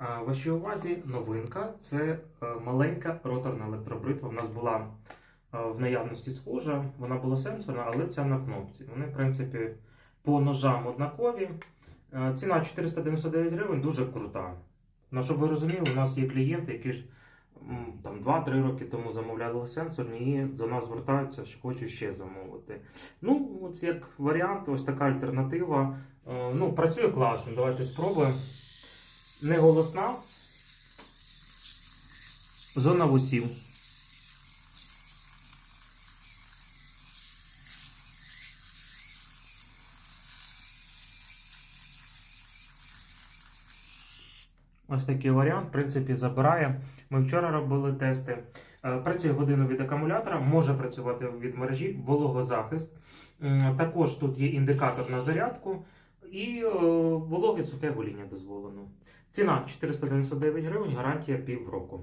Вашій увазі новинка це е, маленька роторна електробритва. У нас була е, в наявності схожа, вона була сенсорна, але ця на кнопці. Вони, в принципі, по ножам однакові. Е, Ціна 499 гривень, дуже крута. Ну, щоб ви розуміли, у нас є клієнти, які ж там 2-3 роки тому замовляли сенсорні і до нас звертаються, що хочуть ще замовити. Ну, ось як варіант, ось така альтернатива. Ну, працює класно. Давайте спробуємо. Не голосна. Зона вусів. Ось такий варіант, в принципі, забирає. Ми вчора робили тести. Е, Працює годину від акумулятора, може працювати від мережі, вологозахист. Також тут є індикатор на зарядку і е, вологе сухе гоління дозволено. Ціна 499 гривень, гарантія півроку.